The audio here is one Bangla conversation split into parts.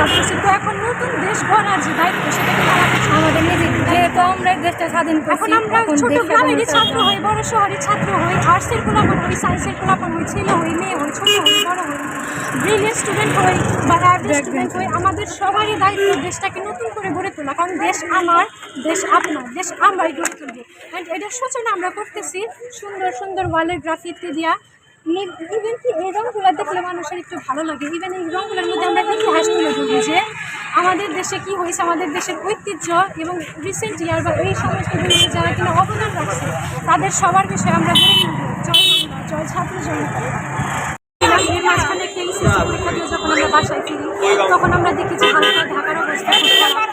করছে এখন নতুন দেশ গড়ার যে দায়িত্ব সেটা আমাদের নিজের যেহেতু আমরা দেশটা স্বাধীন এখন আমরা ছোট গ্রামেরই ছাত্র হই বড় শহরের ছাত্র হই আর্টসের পোলাপন হই সায়েন্সের পোলাপন হই ছেলে হই মেয়ে হই ছোট হই বড় হই ব্রিলিয়েন্ট স্টুডেন্ট হই বা অ্যাভারেজ স্টুডেন্ট হই আমাদের সবারই দায়িত্ব দেশটাকে নতুন করে গড়ে তোলা। কারণ দেশ আমার দেশ আপনার দেশ আমরাই গড়ে তুলবো। অ্যান্ড এটার সূচনা আমরা করতেছি সুন্দর সুন্দর ওয়ালের গ্রাফিতি দিয়া ইভেন কি এই রঙগুলো দেখলে মানুষের একটু ভালো লাগে। ইভেন এই রঙগুলোর মধ্যে আমরা ইতিহাস তুলে ধরবো যে, আমাদের দেশে কি হয়েছে, আমাদের দেশের ঐতিহ্য এবং রিসেন্ট ইয়ার বা এই সমস্ত জিনিসে যারা কিনা অবদান রাখছে, তাদের সবার বিষয়ে আমরা বলে জয় জয় ছাত্র জনতা। মাঝখানে একটা এসএসসি পরীক্ষা দিয়ে যখন আমরা বাসায় ফিরি, তখন আমরা দেখি যে হালকা ঢাকার অবস্থা খুব খারাপ।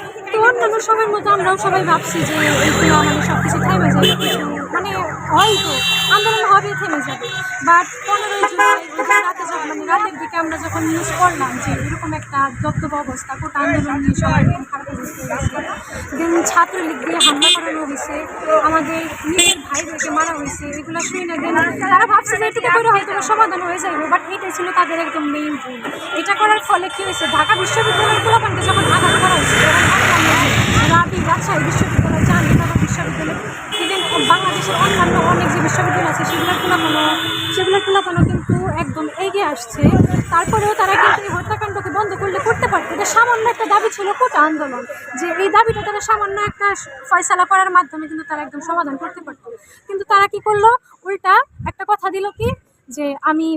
অন্যান্য সময়ের মতো, আমরাও সবাই ভাবছি যে এইগুলো মানে সব কিছু থেমে যাবে। মানে হয়তো আন্দোলন হবে, থেমে যাবে। বাট পনেরোই জুলাই যখন মানে রাতের দিকে আমরা যখন নিউজ করলাম যে এরকম একটা দপ্তব অবস্থা কোটা আন্দোলন নিয়ে সবাই এরকম খারাপ অবস্থা হয়েছে দেন ছাত্রলীগ দিয়ে হামলা করানো হয়েছে, আমাদের নিজের ভাইদেরকে মারা হয়েছে, এগুলো শুনে না দেন তারা ভাবছে যে এটুকু করে হয়তো সমাধান হয়ে যাবে বাট এটাই ছিল তাদের একদম মেইন ভুল এটা করার ফলে কী হয়েছে, ঢাকা বিশ্ববিদ্যালয়ের পোলাপানকে যখন আঘাত করা হয়েছে এবং অন্যান্য যে রাবি রাজশাহী বিশ্ববিদ্যালয়, জাহাঙ্গীরনগর বিশ্ববিদ্যালয় ইভেন বাংলাদেশের অন্যান্য অনেক যে বিশ্ববিদ্যালয় আছে, সেগুলোর পোলাপানো সেগুলোর পোলাপানো কিন্তু একদম এগিয়ে আসছে। তারপরেও তারা কিন্তু এই হত্যাকাণ্ডকে বন্ধ করলে করতে পারতো। এটা সামান্য একটা দাবি ছিল কোটা আন্দোলন, যে এই দাবিটা তারা সামান্য একটা ফয়সালা করার মাধ্যমে কিন্তু তারা একদম সমাধান করতে পারতো। কিন্তু তারা কি করল? উল্টা একটা কথা দিল কি যে আমি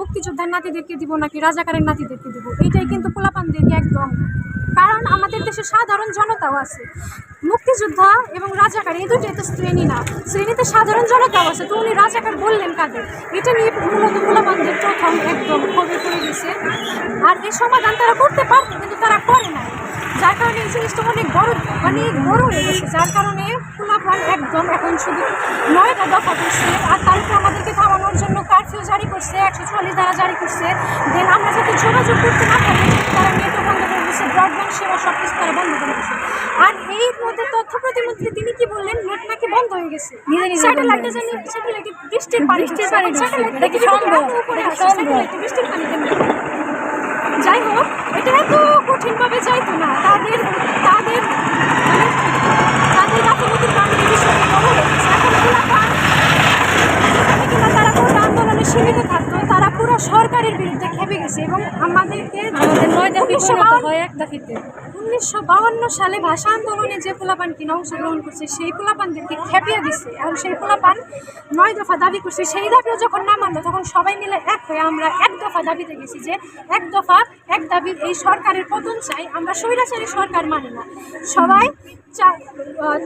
মুক্তিযোদ্ধার নাতিদেরকে দিব নাকি রাজাকারের নাতিদেরকে দিব? এইটাই কিন্তু পোলাপানদেরকে একদম কারণ আমাদের দেশে সাধারণ জনতাও আছে। মুক্তিযোদ্ধা এবং রাজাকার, এই দুটোই তো শ্রেণি না। শ্রেণীতে সাধারণ জনতাও আছে, তো উনি রাজাকার বললেন কাদের? এটা নিয়ে মূলত পোলাপানদের প্রথম একদম ক্ষোভে পড়ে গেছে। আর এই সমাধান তারা করতে পারত কিন্তু তারা করে না যার কারণে এই জিনিসটা অনেক অনেক বড় হয়ে গেছে যার কারণে পোলাপান একদম এখন শুধু নয়টা দফা করছে। আর তারপরে আমাদেরকে থামানোর জন্য কারফিউ জারি করছে একশো চুয়াল্লিশ দ্বারা জারি করছে। দেন আমরা যাতে যোগাযোগ করতে না পারি তারা নেটও বন্ধ করে দিচ্ছে ব্রডব্যান্ড সেবা সব কিছু তারা বন্ধ করে দিচ্ছে আর এই মধ্যে তথ্য প্রতিমন্ত্রী তিনি কি বললেন? নেট নাকি বন্ধ হয়ে গেছে। নিজে নিজে স্যাটেলাইটে জানি স্যাটেলাইটে বৃষ্টির পানি বৃষ্টির পানি বৃষ্টির পানি। যাই হোক এটা এত কঠিনভাবে যাইতো না। তাদের তাদের মানে তাদের গাফিলতির কারণে এই বিষয়টা বড় হয়ে গেছে এখন পোলাপান যেখানে কিনা তারা কোটা আন্দোলনে সীমিত থাকতো তারা পুরো সরকারের বিরুদ্ধে খেপে গেছে এবং আমাদেরকে আমাদের নয় দফা উনিশশো হয় এক দাফিতে উনিশশো বাউন্ন সালে ভাষা আন্দোলনে যে পোলাপান কিনা অংশগ্রহণ করছে, সেই পোলাপানদেরকে খেপিয়ে দিছে। এবং সেই পোলাপান নয় দফা দাবি করছে। সেই দাবিও যখন না মানলো, তখন সবাই মিলে এক হয়ে আমরা এক দফা দাবিতে গেছি যে এক দফা, এক দাবি, এই সরকারের পতন চাই। আমরা স্বৈরাচারী সরকার মানি না। সবাই চার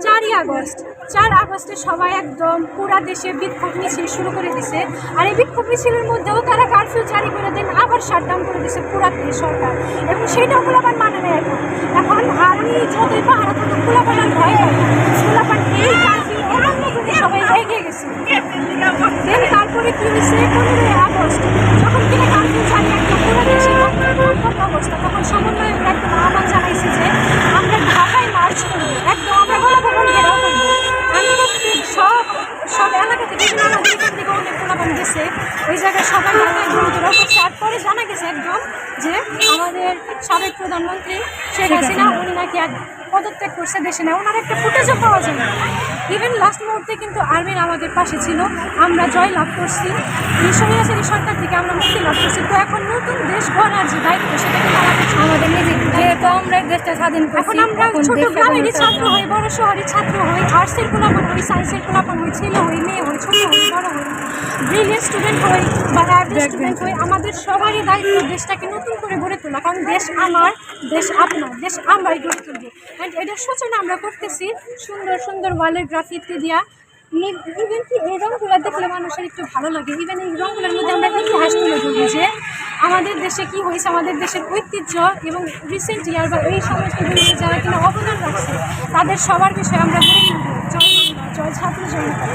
চারই আগস্ট। চার আগস্টে সবাই একদম পুরা দেশে বিক্ষোভ মিছিল শুরু করে দিছে। আর এই বিক্ষোভ মিছিলের মধ্যেও তারা কারফিউ জারি করে দেন, আবার শাটডাউন করে দিছে পুরা দেশ সরকার। এবং সেইটাও পোলাপান মানে না এখন। এখন আর্মি যতই পাহারা থাকুক পোলাপান আর ভয় পায় না। এই কারফিউ অমান্য করে সবাই এগিয়ে গেছে দেন তারপরে কি হয়েছে? পনেরোই আগস্ট, যখন কিনা কারফিউ জারি একদম পুরো দেশে অবস্থা, তখন সমন্বয়করা একদম আহ্বান জানাইছে যে, আমরা ঢাকায় মার্চ করব। একদম আমরা গণভবন ঘেরাও করব আমি সব সব এলাকা থেকে থেকে অনেক পোলাপান গেছে। ওই জায়গায় সবাই ঢাকায় ঘুরে ঘুরে করছে আর পরে জানা গেছে একদম যে আমাদের সাবেক প্রধানমন্ত্রী শেখ হাসিনা উনি নাকি এক পদত্যাগ করছে দেশে। না ওনার একটা ফুটেজও পাওয়া যায় না। ইভেন লাস্ট মুহূর্তে কিন্তু আর্মির আমাদের পাশে ছিল। আমরা জয় লাভ করছি। এই স্বৈরাচারী সরকার থেকে আমরা মুক্তি লাভ করছি। তো এখন নতুন দেশ গড়ার যে দায়িত্ব সেটা কিন্তু আমাদের আমাদের নিজের যেহেতু আমরা দেশটা স্বাধীন এখন আমরা ছোট গ্রামেরই ছাত্র হই বড় শহরের ছাত্র হই আর্টসের পোলাপন হই সায়েন্সের পোলাপন হই ছেলে হই মেয়ে হই ছোট হই বড় হই। ব্রিলিয়েন্ট স্টুডেন্ট হই বা অ্যাভারেজ স্টুডেন্ট হই আমাদের সবারই দায়িত্ব দেশটাকে নতুন করে গড়ে তোলা। কারণ দেশ আমার দেশ আপনার দেশ আমরাই গড়ে তুলবো। অ্যান্ড এটার সূচনা আমরা করতেছি সুন্দর সুন্দর ওয়ালের গ্রাফিতি দিয়া। ইভেন কি এই রঙগুলো দেখলে মানুষের একটু ভালো লাগে। ইভেন এই রঙগুলোর মধ্যে আমরা ইতিহাস তুলে ধরবো যে আমাদের দেশে কি হয়েছে আমাদের দেশের ঐতিহ্য এবং রিসেন্ট ইয়ার বা এই সমস্ত জিনিসে যারা কিনা অবদান রাখছে তাদের সবার বিষয়ে আমরা জয় বাংলা জয় ছাত্র জনতা।